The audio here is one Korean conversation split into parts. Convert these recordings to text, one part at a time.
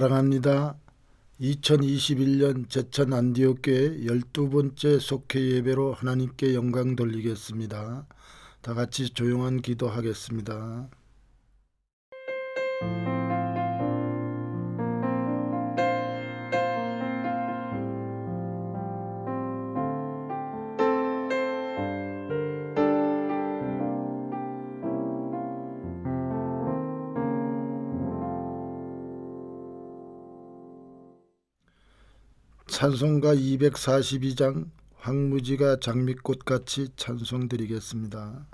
사랑합니다. 2021년 제천 안디옥교회 열두 번째 속회 예배로 하나님께 영광 돌리겠습니다. 다 같이 조용한 기도하겠습니다. 찬송가 242장 황무지가 장미꽃같이 찬송드리겠습니다.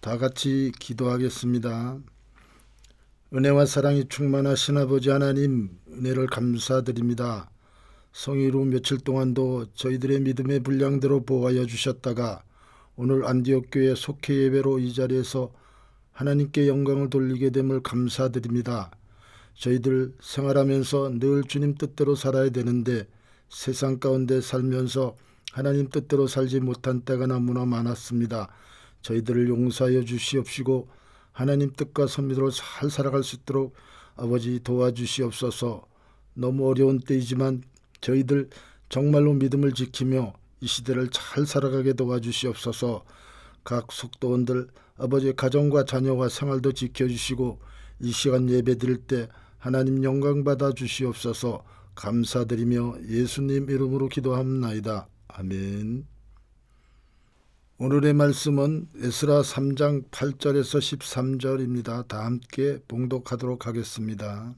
다 같이 기도하겠습니다. 은혜와 사랑이 충만하신 아버지 하나님 은혜를 감사드립니다. 성의로 며칠 동안도 저희들의 믿음의 분량대로 보호하여 주셨다가 오늘 안디옥 교회 속회 예배로 이 자리에서 하나님께 영광을 돌리게 됨을 감사드립니다. 저희들 생활하면서 늘 주님 뜻대로 살아야 되는데 세상 가운데 살면서 하나님 뜻대로 살지 못한 때가 너무나 많았습니다. 저희들을 용서하여 주시옵시고 하나님 뜻과 선미대로 잘 살아갈 수 있도록 아버지 도와주시옵소서 너무 어려운 때이지만 저희들 정말로 믿음을 지키며 이 시대를 잘 살아가게 도와주시옵소서. 각 속도원들 아버지 가정과 자녀와 생활도 지켜주시고 이 시간 예배 드릴 때 하나님 영광 받아 주시옵소서. 감사드리며 예수님 이름으로 기도합나이다. 아멘. 오늘의 말씀은 에스라 3장 8절에서 13절입니다. 다 함께 봉독하도록 하겠습니다.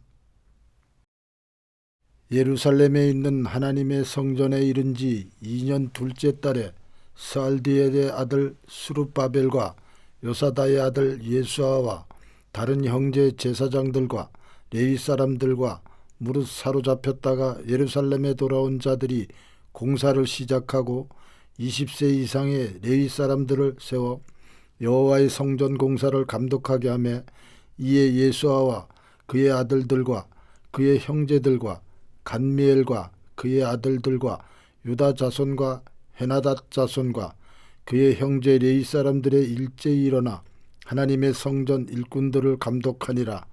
예루살렘에 있는 하나님의 성전에 이른 지 2년 둘째 달에 스알디엘의 아들 수르바벨과 요사다의 아들 예수아와 다른 형제 제사장들과 레위 사람들과 무릇 사로잡혔다가 예루살렘에 돌아온 자들이 공사를 시작하고 20세 이상의 레위 사람들을 세워 여호와의 성전 공사를 감독하게 하며 이에 예수아와 그의 아들들과 그의 형제들과 간미엘과 그의 아들들과 유다 자손과 헤나닷 자손과 그의 형제 레이 사람들의 일제히 일어나 하나님의 성전 일꾼들을 감독하니라.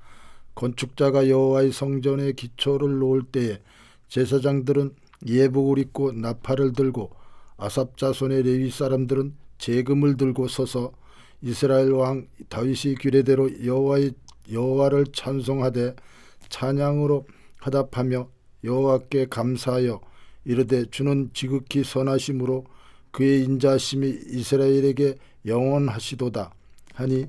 건축자가 여호와의 성전의 기초를 놓을 때에 제사장들은 예복을 입고 나팔을 들고 아삽 자손의 레위 사람들은 재금을 들고 서서 이스라엘 왕 다윗이 규례대로 여호와의 여호와를 찬송하되 찬양으로 화답하며 여호와께 감사하여 이르되 주는 지극히 선하심으로 그의 인자심이 이스라엘에게 영원하시도다. 하니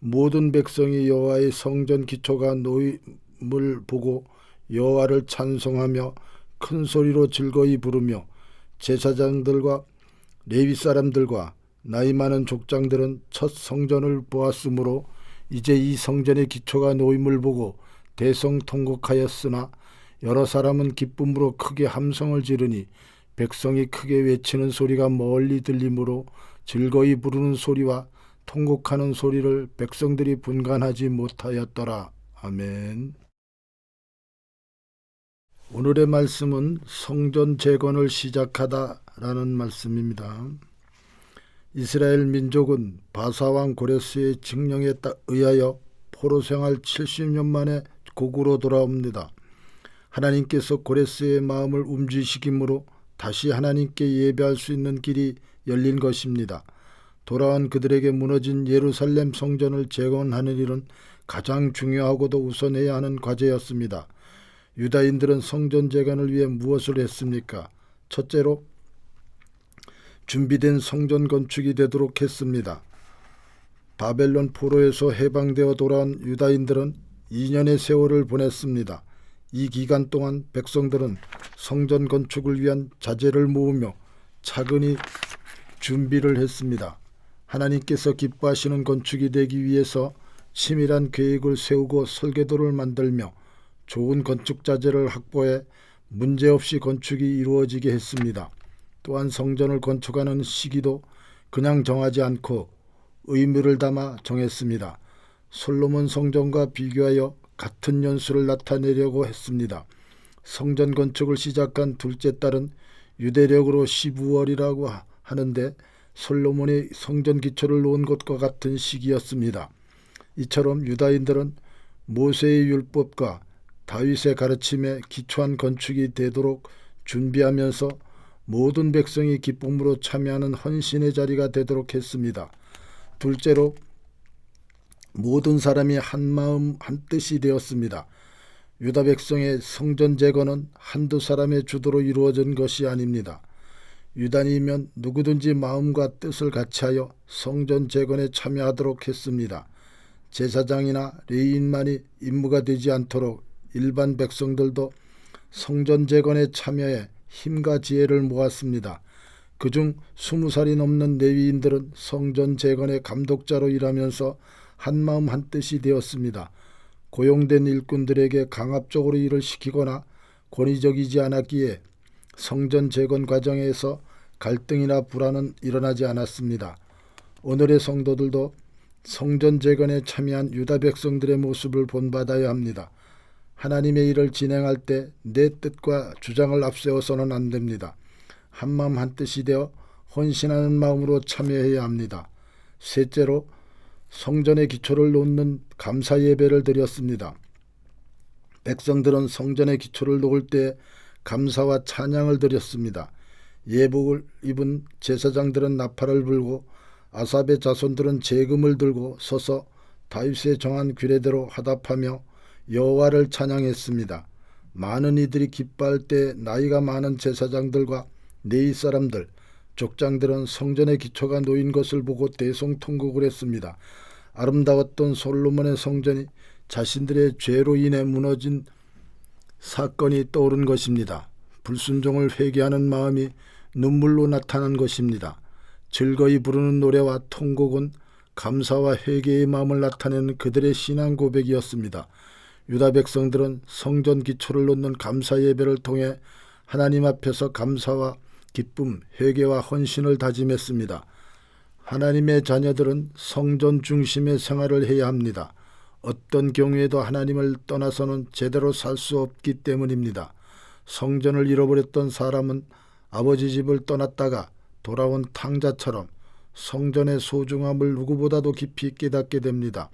모든 백성이 여호와의 성전 기초가 놓임을 보고 여호와를 찬송하며 큰 소리로 즐거이 부르며 제사장들과 레위 사람들과 나이 많은 족장들은 첫 성전을 보았으므로 이제 이 성전의 기초가 놓임을 보고 대성통곡하였으나 여러 사람은 기쁨으로 크게 함성을 지르니 백성이 크게 외치는 소리가 멀리 들리므로 즐거이 부르는 소리와 통곡하는 소리를 백성들이 분간하지 못하였더라. 아멘. 오늘의 말씀은 성전 재건을 시작하다라는 말씀입니다. 이스라엘 민족은 바사왕 고레스의 칙령에 따- 의하여 포로 생활 70년 만에 고구로 돌아옵니다. 하나님께서 고레스의 마음을 움직이시기므로 다시 하나님께 예배할 수 있는 길이 열린 것입니다. 돌아온 그들에게 무너진 예루살렘 성전을 재건하는 일은 가장 중요하고도 우선해야 하는 과제였습니다. 유다인들은 성전 재건을 위해 무엇을 했습니까? 첫째로 준비된 성전 건축이 되도록 했습니다. 바벨론 포로에서 해방되어 돌아온 유다인들은 2년의 세월을 보냈습니다. 이 기간 동안 백성들은 성전 건축을 위한 자재를 모으며 차근히 준비를 했습니다. 하나님께서 기뻐하시는 건축이 되기 위해서 치밀한 계획을 세우고 설계도를 만들며 좋은 건축 자재를 확보해 문제없이 건축이 이루어지게 했습니다. 또한 성전을 건축하는 시기도 그냥 정하지 않고 의무를 담아 정했습니다. 솔로몬 성전과 비교하여 같은 연수를 나타내려고 했습니다. 성전 건축을 시작한 둘째 달은 유대력으로 12월이라고 하는데 솔로몬이 성전 기초를 놓은 것과 같은 시기였습니다. 이처럼 유다인들은 모세의 율법과 다윗의 가르침에 기초한 건축이 되도록 준비하면서 모든 백성이 기쁨으로 참여하는 헌신의 자리가 되도록 했습니다. 둘째로 모든 사람이 한 마음 한 뜻이 되었습니다. 유다 백성의 성전 재건은 한두 사람의 주도로 이루어진 것이 아닙니다. 유단이면 누구든지 마음과 뜻을 같이하여 성전 재건에 참여하도록 했습니다. 제사장이나 레인만이 임무가 되지 않도록 일반 백성들도 성전 재건에 참여해 힘과 지혜를 모았습니다. 그중 스무 살이 넘는 레위인들은 성전 재건의 감독자로 일하면서 한마음 한뜻이 되었습니다. 고용된 일꾼들에게 강압적으로 일을 시키거나 권위적이지 않았기에 성전 재건 과정에서 갈등이나 불안은 일어나지 않았습니다. 오늘의 성도들도 성전 재건에 참여한 유다 백성들의 모습을 본받아야 합니다. 하나님의 일을 진행할 때 내 뜻과 주장을 앞세워서는 안 됩니다. 한마음 한뜻이 되어 헌신하는 마음으로 참여해야 합니다. 셋째로 성전의 기초를 놓는 감사 예배를 드렸습니다. 백성들은 성전의 기초를 놓을 때 감사와 찬양을 드렸습니다. 예복을 입은 제사장들은 나팔을 불고 아삽의 자손들은 재금을 들고 서서 다윗의 정한 규례대로 화답하며 여호와를 찬양했습니다. 많은 이들이 기뻐할 때 나이가 많은 제사장들과 네이 사람들, 족장들은 성전의 기초가 놓인 것을 보고 대성통곡을 했습니다. 아름다웠던 솔로몬의 성전이 자신들의 죄로 인해 무너진 사건이 떠오른 것입니다. 불순종을 회개하는 마음이 눈물로 나타난 것입니다. 즐거이 부르는 노래와 통곡은 감사와 회개의 마음을 나타내는 그들의 신앙 고백이었습니다. 유다 백성들은 성전 기초를 놓는 감사 예배를 통해 하나님 앞에서 감사와 기쁨, 회개와 헌신을 다짐했습니다. 하나님의 자녀들은 성전 중심의 생활을 해야 합니다. 어떤 경우에도 하나님을 떠나서는 제대로 살 수 없기 때문입니다. 성전을 잃어버렸던 사람은 아버지 집을 떠났다가 돌아온 탕자처럼 성전의 소중함을 누구보다도 깊이 깨닫게 됩니다.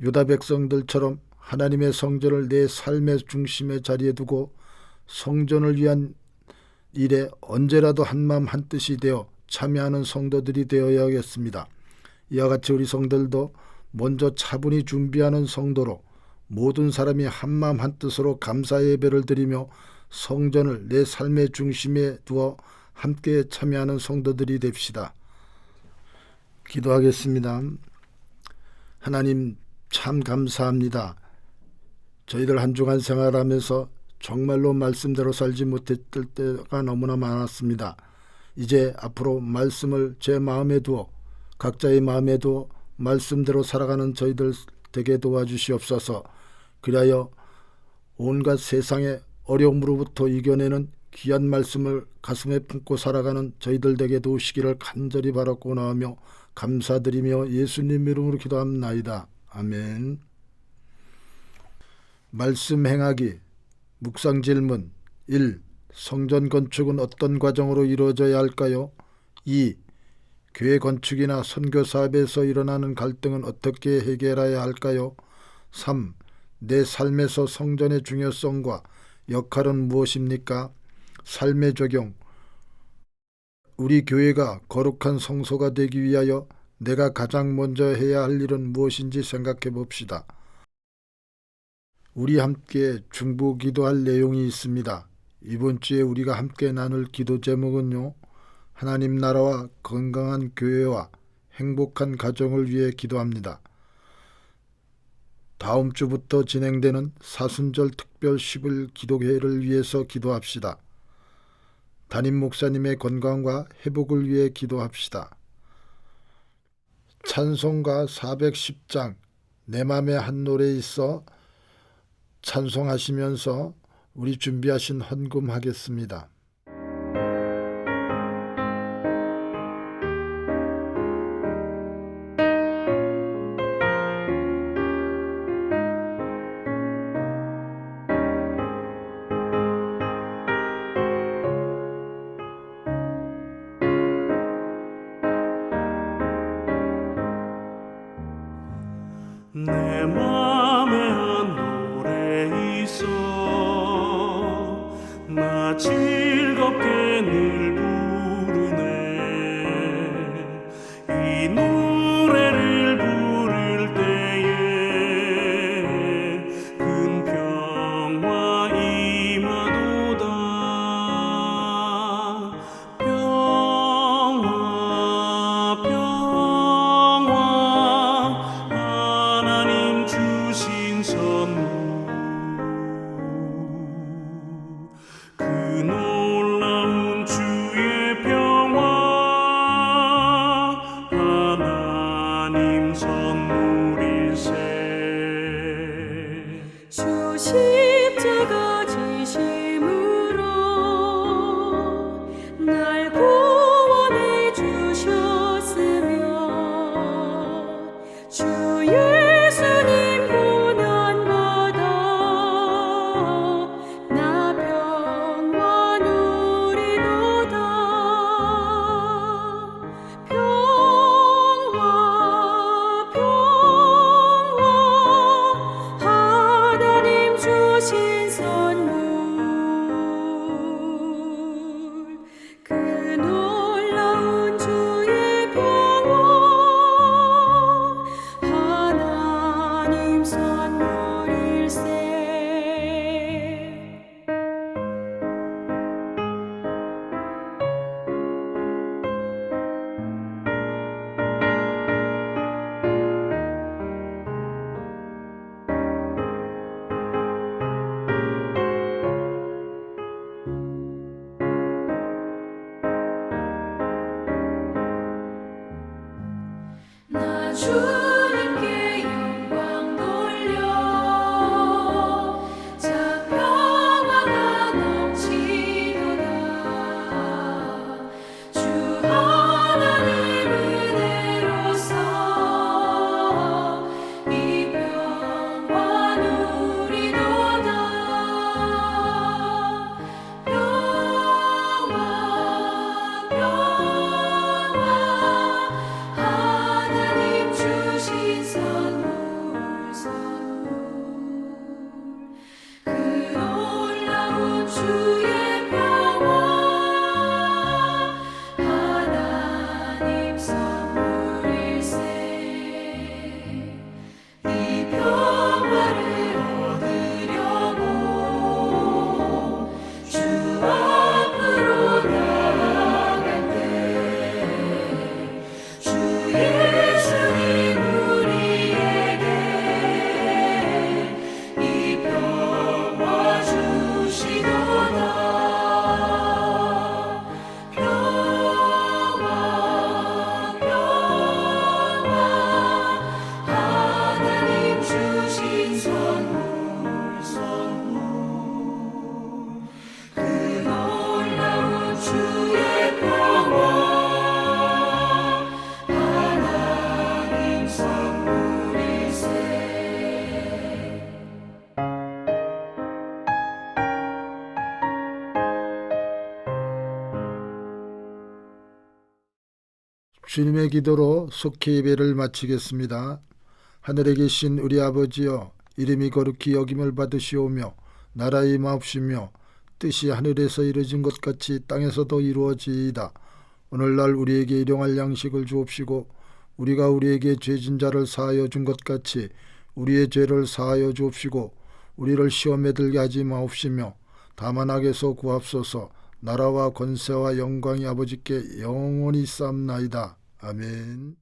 유다 백성들처럼 하나님의 성전을 내 삶의 중심에 자리에 두고 성전을 위한 일에 언제라도 한마음 한뜻이 되어 참여하는 성도들이 되어야겠습니다. 이와 같이 우리 성들도 먼저 차분히 준비하는 성도로 모든 사람이 한마음 한뜻으로 감사 예배를 드리며 성전을 내 삶의 중심에 두어 함께 참여하는 성도들이 됩시다. 기도하겠습니다. 하나님 참 감사합니다. 저희들 한 주간 생활하면서 정말로 말씀대로 살지 못했을 때가 너무나 많았습니다. 이제 앞으로 말씀을 제 마음에 두어 각자의 마음에 두어 말씀대로 살아가는 저희들 되게 도와주시옵소서. 그리하여 온갖 세상의 어려움으로부터 이겨내는 귀한 말씀을 가슴에 품고 살아가는 저희들 되게 도우시기를 간절히 바라고 나오며 감사드리며 예수님 이름으로 기도합나이다. 아멘. 말씀 행하기 묵상 질문 1. 성전 건축은 어떤 과정으로 이루어져야 할까요? 2. 교회 건축이나 선교 사업에서 일어나는 갈등은 어떻게 해결해야 할까요? 3. 내 삶에서 성전의 중요성과 역할은 무엇입니까? 삶의 적용 우리 교회가 거룩한 성소가 되기 위하여 내가 가장 먼저 해야 할 일은 무엇인지 생각해 봅시다. 우리 함께 중보 기도할 내용이 있습니다. 이번 주에 우리가 함께 나눌 기도 제목은요. 하나님 나라와 건강한 교회와 행복한 가정을 위해 기도합니다. 다음 주부터 진행되는 사순절 특별 10일 기도회를 위해서 기도합시다. 담임 목사님의 건강과 회복을 위해 기도합시다. 찬송가 410장 내 맘에 한 노래 있어 찬송하시면서 우리 준비하신 헌금하겠습니다. 내 맘에 주님의 기도로 속히 예배를 마치겠습니다. 하늘에 계신 우리 아버지여 이름이 거룩히 여김을 받으시오며 나라의 마옵시며 뜻이 하늘에서 이루어진 것 같이 땅에서도 이루어지이다. 오늘날 우리에게 일용할 양식을 주옵시고 우리가 우리에게 죄진 자를 사하여 준 것 같이 우리의 죄를 사하여 주옵시고 우리를 시험에 들게 하지 마옵시며 다만 악에서 구합소서 나라와 권세와 영광이 아버지께 영원히 쌓나이다. 아멘.